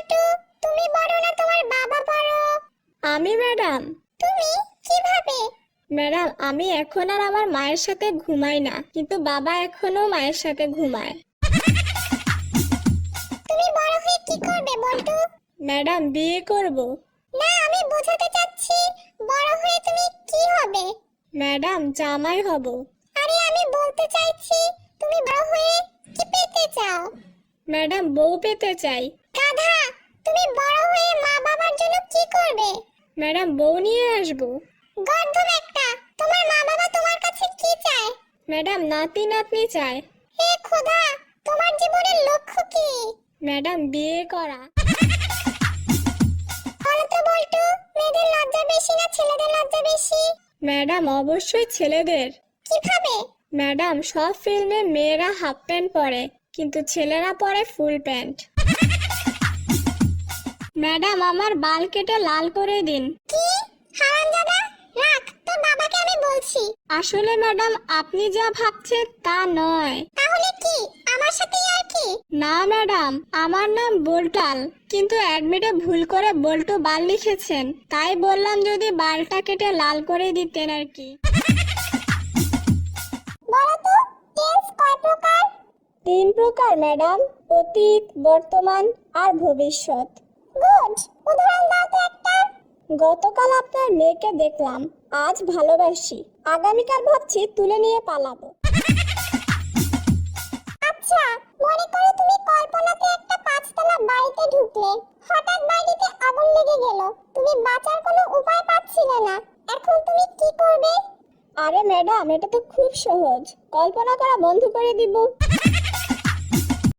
বল্টু তুমি বড় না তোমার বাবা বড় আমি ম্যাডাম। তুমি? কীভাবে? ম্যাডাম আমি এখন আর আমার মায়ের সাথে ঘুমাই না কিন্তু বাবা এখনও মায়ের সাথে ঘুমায়। তুমি বড় হয়ে কি করবে বল্টু ম্যাডাম বিয়ে করব। না আমি বোঝাতে চাচ্ছি বড় হয়ে তুমি কি হবে? ম্যাডাম জামাই হব। আরে আমি বলতে চাইছি তুমি বড় হয়ে কি পেতে চাও? ম্যাডাম বউ পেতে চাই। গাধা! তুমি বড় হয়ে মা বাবার জন্য কি করবে? ম্যাডাম বউ নিয়ে আসব। গর্ধব একটা। তোমার মা বাবা তোমার কাছে কি চায়? ম্যাডাম নাতি নাতনি চায়। হে খোদা তোমার জীবনের লক্ষ্য কি? ম্যাডাম বিয়ে করা। বলো তো বল্টু মেয়েদের লজ্জা বেশি না ছেলেদের লজ্জা বেশি? ম্যাডাম অবশ্যই ছেলেদের। কীভাবে? ম্যাডাম সব ফিল্মে মেয়েরা হাফ প্যান্ট পরে কিন্তু ছেলেরা পরে ফুল প্যান্ট। ম্যাডাম আমার বাল কেটে লাল করে দিন। কি? হারামজাদা রাখ তোর বাবাকে আমি বলছি। আসলে ম্যাডাম আপনি যা ভাবছেন তা নয়। তাহলে কি? আমার সাথে আর কি? না ম্যাডাম আমার নাম বোলটাল। কিন্তু অ্যাডমিটে ভুল করে বল্টু বাল লিখেছেন। তাই বললাম যদি বালটা কেটে লাল করে দিতেন আর কি। বলো তো টেন্স কয় প্রকার? তিন প্রকার ম্যাডাম। অতীত বর্তমান আর ভবিষ্যৎ। গুড উদাহরণ দাও তো একটা। গতকাল আপনার মেয়েকে দেখলাম, আজ ভালোবাসি। আগামীকাল ভাবছি তুলে নিয়ে পালাবো। আচ্ছা মনে করো তুমি কল্পনাতে একটা পাঁচতলা বাড়িতে ঢুকলে, হঠাৎ বাড়িতে আগুন লেগে গেল। তুমি বাঁচার কোনো উপায় পাচ্ছিলে না। এখন তুমি কি করবে? আরে ম্যাডাম, এটা তো খুব সহজ। কল্পনা করা বন্ধ করে দিব।